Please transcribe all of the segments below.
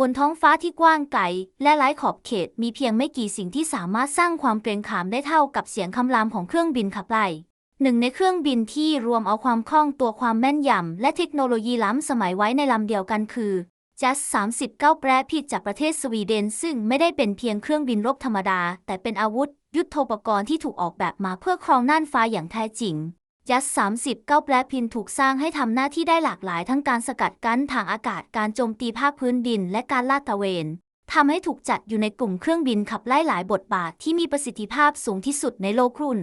บนท้องฟ้าที่กว้างไกลและไร้ขอบเขตมีเพียงไม่กี่สิ่งที่สามารถสร้างความเกรงขามได้เท่ากับเสียงคำรามของเครื่องบินขับไล่หนึ่งในเครื่องบินที่รวมเอาความคล่องตัวความแม่นยำและเทคโนโลยีล้ำสมัยไว้ในลำเดียวกันคือ JAS 39แปรผิดจากประเทศสวีเดน ซึ่งไม่ได้เป็นเพียงเครื่องบินรบธรรมดา แต่เป็นอาวุธ ยุทโธปกรณ์ที่ถูกออกแบบมาเพื่อครองน่านฟ้าอย่างแท้จริง ยัส39แปรพินถูกสร้างให้ทำหน้าที่ได้หลากหลายทั้งการสกัดกั้นทางอากาศการโจมตีภาคพื้นดิน และการลาดตระเวนทำให้ถูกจัดอยู่ในกลุ่มเครื่องบินขับไล่หลายบทบาทที่มีประสิทธิภาพสูงที่สุดในโลกรุ่น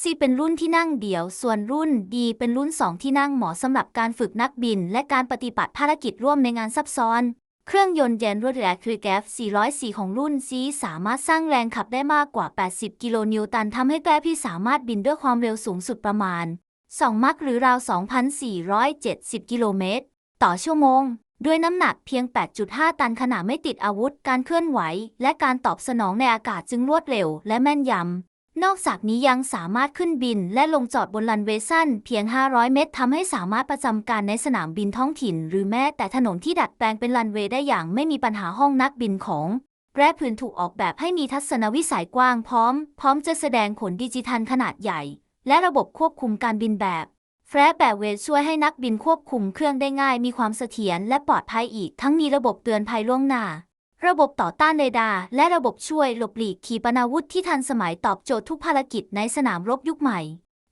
C เป็นรุ่นที่นั่งเดี่ยว ส่วนรุ่น D เป็นรุ่น 2 ที่นั่งเหมาะสำหรับการฝึกนักบิน และการปฏิบัติภารกิจร่วมในงานซับซ้อน เครื่องยนต์แยนรวดแรงคือแกฟ404 ของรุ่น C สามารถสร้างแรงขับได้มากกว่า 80 กิโลนิวตันทำให้แกรพี่สามารถบินด้วยความเร็วสูงสุดประมาณ 2 มัคหรือราว 2,470 กิโลเมตร ต่อชั่วโมง ด้วยน้ำหนักเพียง 8.5 ตันขณะไม่ติดอาวุธ การเคลื่อนไหว และการตอบสนองในอากาศจึงรวดเร็วและแม่นยำ นอกจากนี้ยังสามารถขึ้นบินและลงจอดบนรันเวสั้นเพียง 500 เมตรทำให้สามารถประจำการในสนามบินท้องถิ่น หรือแม้แต่ถนนที่ดัดแปลงเป็นรันเวได้อย่างไม่มีปัญหาห้องนักบินของแร่พื้นถูกออกแบบให้มีทัศนวิสัยกว้างพร้อม พร้อมจะแสดงขนดิจิทัลขนาดใหญ่ และระบบควบคุมการบินแบบแฟร์แบบเวทช่วยให้นักบินควบคุมเครื่องได้ง่าย มีความเสถียรและปลอดภัยอีก ทั้งมีระบบเตือนภัยล่วงหน้า ระบบต่อต้านเรดาร์และระบบช่วยหลบหลีกขีปนาวุธที่ทันสมัยตอบโจทย์ทุกภารกิจในสนามรบยุคใหม่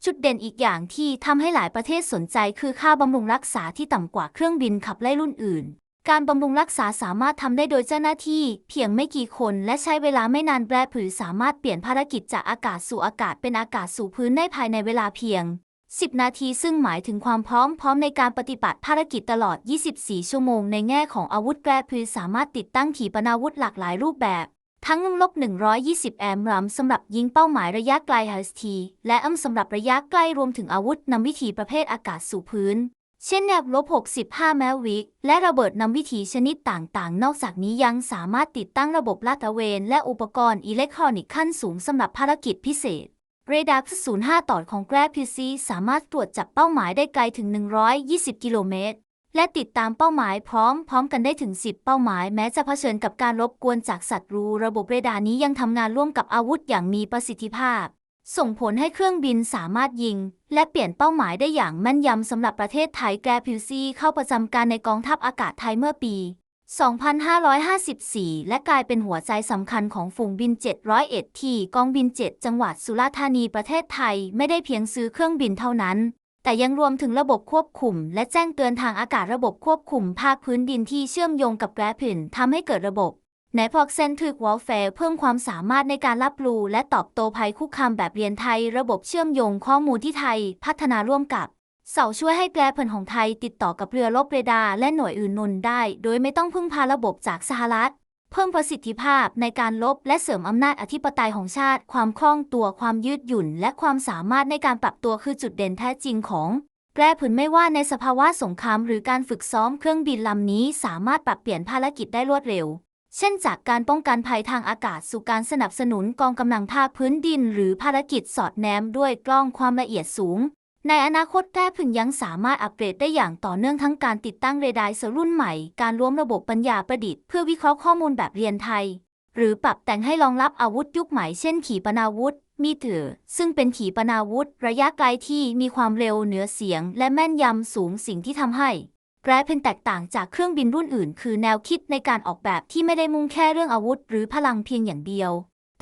จุดเด่นอีกอย่างที่ทำให้หลายประเทศสนใจคือค่าบำรุงรักษาที่ต่ำกว่าเครื่องบินขับไล่รุ่นอื่น การบำรุงรักษาสามารถทำได้โดยเจ้าหน้าที่ เพียงไม่กี่คนและใช้เวลาไม่นานแบรผือสามารถเปลี่ยนภารกิจจากอากาศสู่อากาศเป็นอากาศสู่พื้นได้ภายในเวลาเพียง 10 นาทีซึ่งหมายถึงความพร้อมพร้อมในการปฏิบัติภารกิจตลอด 24 ชั่วโมงในแง่ของอาวุธแกรพือสามารถติดตั้งขีปนาวุธหลากหลายรูปแบบ ทั้งลบ120 แอมรัมสำหรับยิงเป้าหมายระยะไกล HST และอัมสำหรับระยะใกล้รวมถึงอาวุธนำวิถีประเภทอากาศสู่พื้น เช่นแนบลบ65 แมววิก และระเบิดนำวิถีชนิดต่างๆ นอกจากนี้ยังสามารถติดตั้งระบบลาดตระเวน และอุปกรณ์อิเล็กทรอนิกส์ขั้นสูงสำหรับภารกิจพิเศษ เรดาร์05ต่อของแกรพีซีสามารถตรวจจับเป้าหมายได้ไกลถึง 120 กิโลเมตร และติดตามเป้าหมายพร้อมพร้อมกันได้ถึง 10 เป้าหมาย แม้จะเผชิญกับการรบกวนจากศัตว์รูระบบเรดาร์นี้ยังทำงานร่วมกับอาวุธอย่างมีประสิทธิภาพ ส่งผลให้เครื่องบินสามารถยิง และเปลี่ยนเป้าหมายได้อย่างแม่นยำสำหรับประเทศไทยแกรพิวซีเข้าประจำการในกองทัพอากาศไทยเมื่อปี 2554 และกลายเป็นหัวใจสำคัญของฝูงบิน 701 ที่กองบิน 7 จังหวัดสุราษฎร์ธานีประเทศไทยไม่ได้เพียงซื้อเครื่องบินเท่านั้น แต่ยังรวมถึงระบบควบคุม และแจ้งเตือนทางอากาศระบบควบคุมภาคพื้นดินที่เชื่อมโยงกับแกรพินทำให้เกิดระบบในพอกเซนทริกวอลแฟร์เพิ่มความสามารถในการรับรู้และตอบโต้ภัยคุกคามแบบเรียนไทย ระบบเชื่อมโยงข้อมูลที่ไทย พัฒนาร่วมกับ เสาช่วยให้แปรผันของไทยติดต่อกับเรือรบเรดาร์และหน่วยอื่นนนได้ โดยไม่ต้องพึ่งพาระบบจากสหรัฐ เพิ่มประสิทธิภาพในการลบและเสริมอำนาจอธิปไตยของชาติ ความคล่องตัวความยืดหยุ่น และความสามารถในการปรับตัวคือจุดเด่นแท้จริงของแปรผันไม่ว่าในสภาวะสงครามหรือการฝึกซ้อมเครื่องบินลำนี้สามารถปรับเปลี่ยนภารกิจได้รวดเร็ว เช่นจากการป้องกันภัยทางอากาศสู่การสนับสนุนกองกำลังภาคพื้นดิน หรือภารกิจสอดแนมด้วยกล้องความละเอียดสูง ในอนาคตแต้พึงยังสามารถอัปเกรดได้อย่างต่อเนื่องทั้งการติดตั้งเรดาร์เซอร์รุ่นใหม่ การรวมระบบปัญญาประดิษฐ์เพื่อวิเคราะห์ข้อมูลแบบเรียนไทย หรือปรับแต่งให้รองรับอาวุธยุคใหม่เช่นขีปนาวุธ มีเถือ ซึ่งเป็นขีปนาวุธ ระยะไกลที่มีความเร็วเหนือเสียง และแม่นยำสูงสิ่งที่ทำให้แกรเป็นแตกต่างจากเครื่องบินรุ่นอื่น คือแนวคิดในการออกแบบที่ไม่ได้มุ่งแค่เรื่องอาวุธ หรือพลังเพียงอย่างเดียว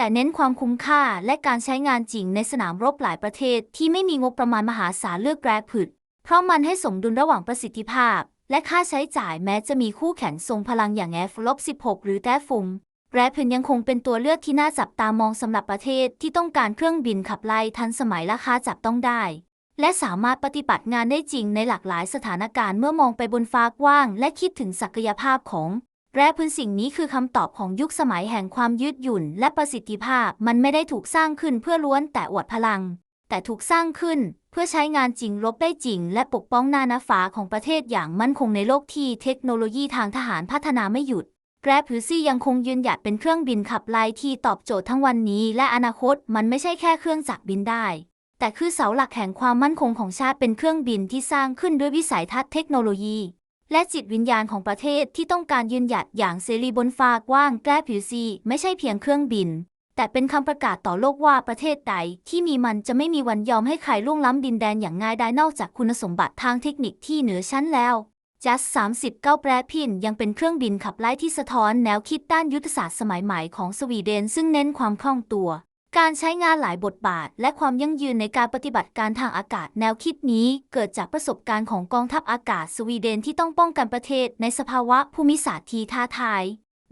แต่เน้นความคุ้มค่าและการใช้งานจริงในสนามรบหลายประเทศที่ไม่มีงบประมาณมหาศาลเลือกแกรผึดเพราะมันให้สมดุลระหว่างประสิทธิภาพ และค่าใช้จ่ายแม้จะมีคู่แข่งทรงพลังอย่าง F-16 หรือแต้ฟุงแกรผึนยังคงเป็นตัวเลือกที่น่าจับตามองสำหรับประเทศที่ต้องการเครื่องบินขับไล่ทันสมัยราคาจับต้องได้ และสามารถปฏิบัติงานได้จริงในหลากหลายสถานการณ์เมื่อมองไปบนฟ้ากว้าง และคิดถึงศักยภาพของ แร่พื้นสิ่งนี้คือคำตอบของยุคสมัยแห่งความยืดหยุ่น และประสิทธิภาพ มันไม่ได้ถูกสร้างขึ้นเพื่อล้วนแต่อวดพลัง แต่ถูกสร้างขึ้นเพื่อใช้งานจริงลบได้จริง และปกป้องนานาฝาของประเทศอย่างมั่นคงในโลกที่เทคโนโลยีทางทหารพัฒนาไม่หยุดแกรพือซี่ยังคงยืนหยัดเป็นเครื่องบินขับไล่ที่ตอบโจทย์ทั้งวันนี้ และอนาคตมันไม่ใช่แค่เครื่องจักรบินได้ แต่คือเสาหลักแห่งความมั่นคงของชาติเป็นเครื่องบินที่สร้างขึ้นด้วยวิสัยทัศน์เทคโนโลยี และจิตวิญญาณของประเทศที่ต้องการยืนหยัดอย่างเสรีบนฟ้ากว้างแกล้ผิวซีไม่ใช่เพียงเครื่องบิน แต่เป็นคำประกาศต่อโลกว่าประเทศใดที่มีมันจะไม่มีวันยอมให้ใครล่วงล้ำดินแดนอย่างง่ายได้นอกจากคุณสมบัติทางเทคนิคที่เหนือชั้นแล้วจัส39 แปรพินยังเป็นเครื่องบินขับไล่ที่สะท้อนแนวคิดด้านยุทธศาสตร์สมัยใหม่ของสวีเดน ซึ่งเน้นความคล่องตัว การใช้งานหลายบทบาท และความยั่งยืนในการปฏิบัติการทางอากาศแนวคิดนี้ เกิดจากประสบการณ์ของกองทัพอากาศสวีเดนที่ต้องป้องกันประเทศในสภาวะภูมิศาสตร์ที่ท้าทาย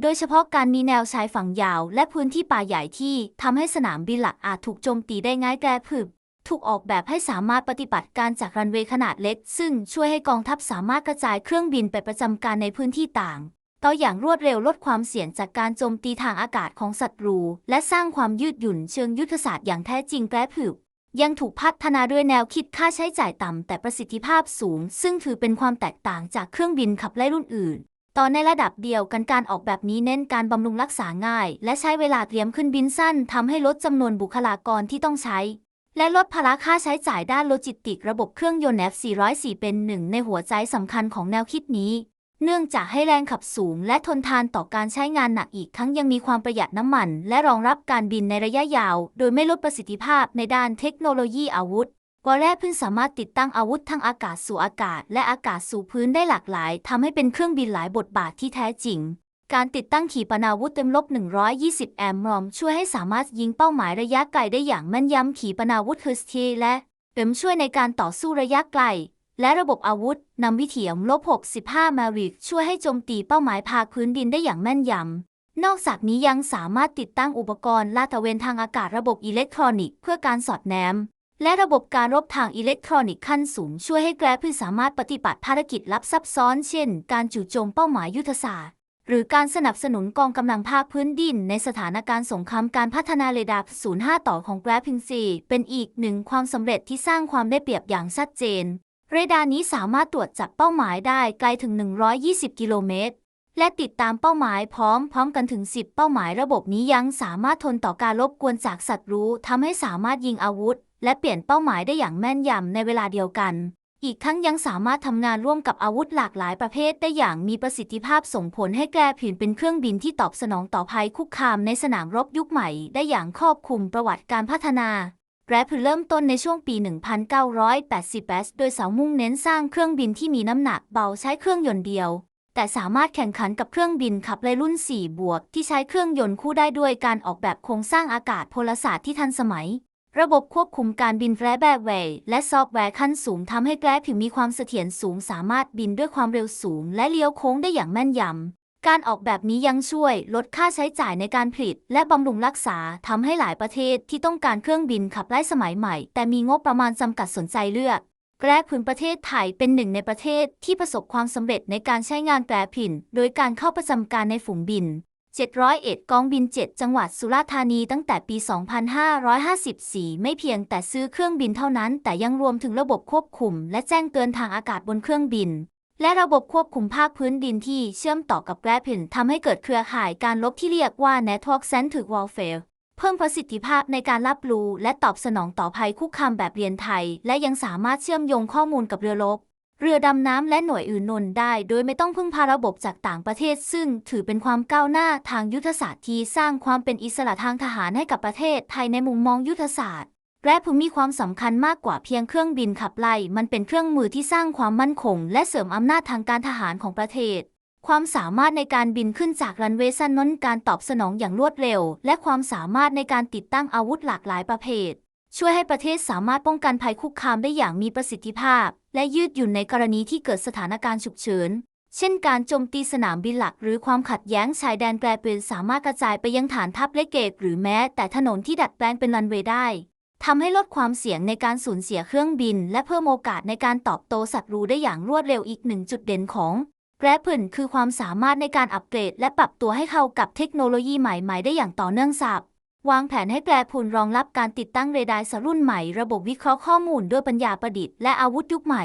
โดยเฉพาะการมีแนวชายฝั่งยาว และพื้นที่ป่าใหญ่ที่ทำให้สนามบินหลักอาจถูกโจมตีได้ง่ายแก่ผึบถูกออกแบบให้สามารถปฏิบัติการจากรันเวย์ขนาดเล็ก ซึ่งช่วยให้กองทัพสามารถกระจายเครื่องบินไปประจำการในพื้นที่ต่าง ต่ออย่างรวดเร็วลดความเสี่ยงจากการโจมตีทางอากาศของศัตรู และสร้างความยืดหยุ่นเชิงยุทธศาสตร์อย่างแท้จริงแกลผึบยังถูกพัฒนาด้วยแนวคิดค่าใช้จ่ายต่ำ แต่ประสิทธิภาพสูง ซึ่งถือเป็นความแตกต่างจากเครื่องบินขับไล่รุ่นอื่นตอนในระดับเดียวกันการออกแบบนี้เน้นการบำรุงรักษาง่าย และใช้เวลาเตรียมขึ้นบินสั้นทำให้ลดจำนวนบุคลากรที่ต้องใช้ และลดภาระค่าใช้จ่ายด้านโลจิสติก ระบบเครื่องยนต์ F404 เป็นหนึ่งในหัวใจสำคัญของแนวคิดนี้ เนื่องจากให้แรงขับสูงและทนทานต่อการใช้งานหนักอีกทั้งยังมีความประหยัดน้ำมัน และรองรับการบินในระยะยาว โดยไม่ลดประสิทธิภาพในด้านเทคโนโลยีอาวุธกอลแร่เพิ่งสามารถติดตั้งอาวุธทางอากาศสู่อากาศ และอากาศสู่พื้นได้หลากหลายทำให้เป็นเครื่องบินหลายบทบาทที่แท้จริง การติดตั้งขีปนาวุธเต็มลบ 120 แอมรอม ช่วยให้สามารถยิงเป้าหมายระยะไกลได้อย่างแม่นยำขีปนาวุธเฮอร์สเทและเติมช่วยในการต่อสู้ระยะไกล และระบบอาวุธนำวิถีลบ65มาริกช่วยให้โจมตีเป้าหมายภาคพื้นดินได้อย่างแม่นยำ นอกจากนี้ยังสามารถติดตั้งอุปกรณ์ลาดตระเวนทางอากาศระบบอิเล็กทรอนิกส์เพื่อการสอดแนม และระบบการรบทางอิเล็กทรอนิกส์ขั้นสูง ช่วยให้แกรพืสามารถปฏิบัติภารกิจลับซับซ้อน เช่น การจู่โจมเป้าหมายยุทธศาสตร์หรือการสนับสนุนกองกำลังภาคพื้นดิน ในสถานการณ์สงครามการพัฒนาเรดาร์05 ต่อของ g r a p h i n 4เป็นอีกหนึ่งความสำเร็จที่สร้างความได้เปรียบอย่างชัดเจน เรดาร์นี้สามารถตรวจจับเป้าหมายได้ไกลถึง 120 กิโลเมตร และติดตามเป้าหมายพร้อมพร้อมกันถึง 10 เป้าหมายระบบนี้ยังสามารถทนต่อการรบกวนจากศัตรูทำให้สามารถยิงอาวุธ และเปลี่ยนเป้าหมายได้อย่างแม่นยำในเวลาเดียวกัน อีกทั้งยังสามารถทำงานร่วมกับอาวุธหลากหลายประเภทได้อย่างมีประสิทธิภาพส่งผลให้แกลผินเป็นเครื่องบินที่ตอบสนองต่อภัยคุกคามในสนามรบยุคใหม่ ได้อย่างครอบคลุมประวัติการพัฒนา แรพืเริ่มต้นในช่วงปี 1988 โดยเสามุ่งเน้นสร้างเครื่องบินที่มีน้ำหนักเบาใช้เครื่องยนต์เดียว แต่สามารถแข่งขันกับเครื่องบินขับไล่รุ่น 4 บวก ที่ใช้เครื่องยนต์คู่ได้ด้วยการออกแบบโครงสร้างอากาศพลศาสตร์ที่ทันสมัย ระบบควบคุมการบินแร์แบบเวย์และซอฟต์แวร์ขั้นสูงทำให้แกรผิวมีความเสถียรสูง สามารถบินด้วยความเร็วสูง และเลี้ยวโค้งได้อย่างแม่นยำ การออกแบบนี้ยังช่วยลดค่าใช้จ่ายในการผลิต และบำรุงรักษาทำให้หลายประเทศที่ต้องการเครื่องบินขับไล่สมัยใหม่ แต่มีงบประมาณจำกัดสนใจเลือกแกรพินประเทศไทยเป็นหนึ่งในประเทศที่ประสบความสำเร็จในการใช้งานแกรพิน โดยการเข้าประจำการในฝูงบิน 701 กองบิน 7 จังหวัดสุราษฎร์ธานีตั้งแต่ปี 2554 ไม่เพียงแต่ซื้อเครื่องบินเท่านั้น แต่ยังรวมถึงระบบควบคุม และแจ้งเตือนทางอากาศบนเครื่องบิน และระบบควบคุมภาคพื้นดินที่เชื่อมต่อกับแกรพินทำให้เกิดเครือข่ายการลบที่เรียกว่า Network Centric Warfare เพิ่มประสิทธิภาพในการรับรู้และตอบสนองต่อภัยคุกคามแบบเรียนไทย และยังสามารถเชื่อมโยงข้อมูลกับเรือรบเรือดำน้ำและหน่วยอื่นนนได้ โดยไม่ต้องพึ่งพาระบบจากต่างประเทศ ซึ่งถือเป็นความก้าวหน้าทางยุทธศาสตร์ที่สร้างความเป็นอิสระทางทหารให้กับประเทศไทยในมุมมองยุทธศาสตร์ และภูมิมีความสำคัญมากกว่าเพียงเครื่องบินขับไล่ มันเป็นเครื่องมือที่สร้างความมั่นคง และเสริมอำนาจทางการทหารของประเทศ ความสามารถในการบินขึ้นจากรันเวย์สั้นน้นการตอบสนองอย่างรวดเร็ว และความสามารถในการติดตั้งอาวุธหลากหลายประเภท ช่วยให้ประเทศสามารถป้องกันภัยคุกคามได้อย่างมีประสิทธิภาพ และยืดหยุ่นในกรณีที่เกิดสถานการณ์ฉุกเฉินเช่นการโจมตีสนามบินหลักหรือความขัดแย้งชายแดนแปรเปลี่ยนสามารถกระจายไปยังฐานทัพเล็กเกกหรือแม้แต่ถนนที่ดัดแปลงเป็นรันเวย์ได้ ทำให้ลดความเสี่ยงในการสูญเสียเครื่องบิน และเพิ่มโอกาสในการตอบโต้ศัตรูได้อย่างรวดเร็วอีกหนึ่งจุดเด่นของแกรพ n คือความสามารถในการอัปเกรด และปรับตัวให้เข้ากับเทคโนโลยีใหม่ๆ ได้อย่างต่อเนื่องสับวางแผนให้แกรพ n รองรับการติดตั้งเรดาร์สรุ่นใหม่ ระบบวิเคราะห์ข้อมูลด้วยปัญญาประดิษฐ์และอาวุธยุคใหม่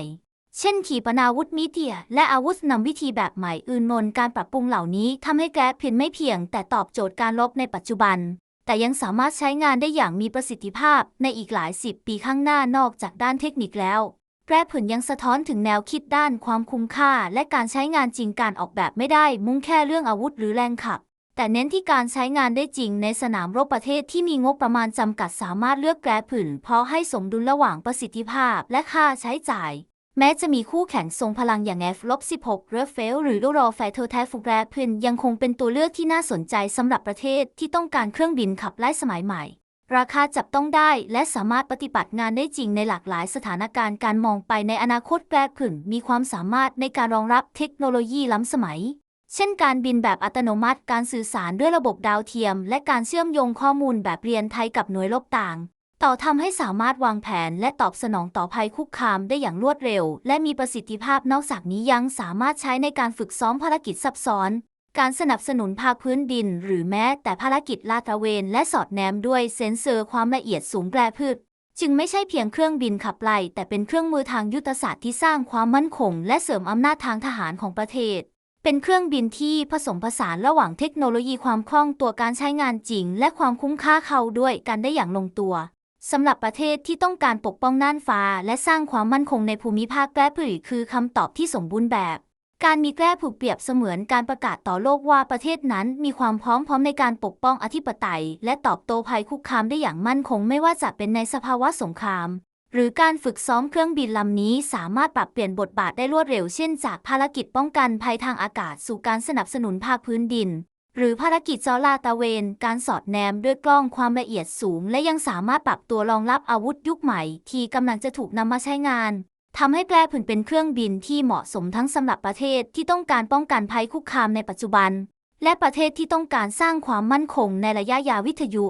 เช่น ขีปนาวุธมิเตีย และอาวุธนำวิธีแบบใหม่อื่นนนการปรับปรุงเหล่านี้ทำให้แกรพ n ไม่เพียง แต่ตอบโจทย์การรบในปัจจุบัน แต่ยังสามารถใช้งานได้อย่างมีประสิทธิภาพในอีกหลายสิบปีข้างหน้านอกจากด้านเทคนิคแล้วแกแร่ผืนยังสะท้อนถึงแนวคิดด้านความคุ้มค่า และการใช้งานจริงการออกแบบไม่ได้มุ่งแค่เรื่องอาวุธหรือแรงขับ แต่เน้นที่การใช้งานได้จริงในสนามรบประเทศที่มีงบประมาณจำกัดสามารถเลือกแกรผืนเพราะให้สมดุลระหว่างประสิทธิภาพและค่าใช้จ่าย แม้จะมีคู่แข่งทรงพลังอย่าง F-16 r a f a l หรือโลรอไฟเทอร์แทฟูแรพืนยังคงเป็นตัวเลือกที่น่าสนใจสำหรับประเทศที่ต้องการเครื่องบินขับไล่สมัยใหม่ ราคาจับต้องได้และสามารถปฏิบัติงานได้จริงในหลากหลายสถานการณ์การมองไปในอนาคตแกรพืนมีความสามารถในการรองรับเทคโนโลยีล้ำสมัย เช่นการบินแบบอัตโนมัติ การสื่อสารด้วยระบบดาวเทียม และการเชื่อมโยงข้อมูลแบบเรียนไทยกับหน่วยรบต่าง ต่อทำให้สามารถวางแผนและตอบสนองต่อภัยคุกคามได้อย่างรวดเร็ว และมีประสิทธิภาพนอกจากนี้ยังสามารถใช้ในการฝึกซ้อมภารกิจซับซ้อน การสนับสนุนภาคพื้นดิน หรือแม้แต่ภารกิจลาดตระเวน และสอดแนมด้วยเซ็นเซอร์ความละเอียดสูงแปรพืช จึงไม่ใช่เพียงเครื่องบินขับไล่แต่เป็นเครื่องมือทางยุทธศาสตร์ที่สร้างความมั่นคง และเสริมอำนาจทางทหารของประเทศเป็นเครื่องบินที่ผสมผสานระหว่างเทคโนโลยีความคล่องตัวการใช้งานจริง และความคุ้มค่าเข้าด้วยกันได้อย่างลงตัว สำหรับประเทศที่ต้องการปกป้องน่านฟ้า และสร้างความมั่นคงในภูมิภาคแกล้ผลิคือคำตอบที่สมบูรณ์แบบ การมีแกล้ผูกเปรียบเสมือนการประกาศต่อโลกว่าประเทศนั้นมีความพร้อมพร้อมในการปกป้องอธิปไตย และตอบโต้ภัยคุกคามได้อย่างมั่นคงไม่ว่าจะเป็นในสภาวะสงคราม หรือการฝึกซ้อมเครื่องบินลำนี้สามารถปรับเปลี่ยนบทบาทได้รวดเร็วเช่น จากภารกิจป้องกันภัยทางอากาศสู่การสนับสนุนภาคพื้นดิน หรือภารกิจจอลาตะเวน การสอดแนมด้วยกล้องความละเอียดสูง และยังสามารถปรับตัวรองรับอาวุธยุคใหม่ ที่กำลังจะถูกนำมาใช้งานทำให้แปลผลเป็นเครื่องบินที่เหมาะสมทั้งสำหรับประเทศที่ต้องการป้องกันภัยคุกคามในปัจจุบัน และประเทศที่ต้องการสร้างความมั่นคงในระยะยาววิทยุ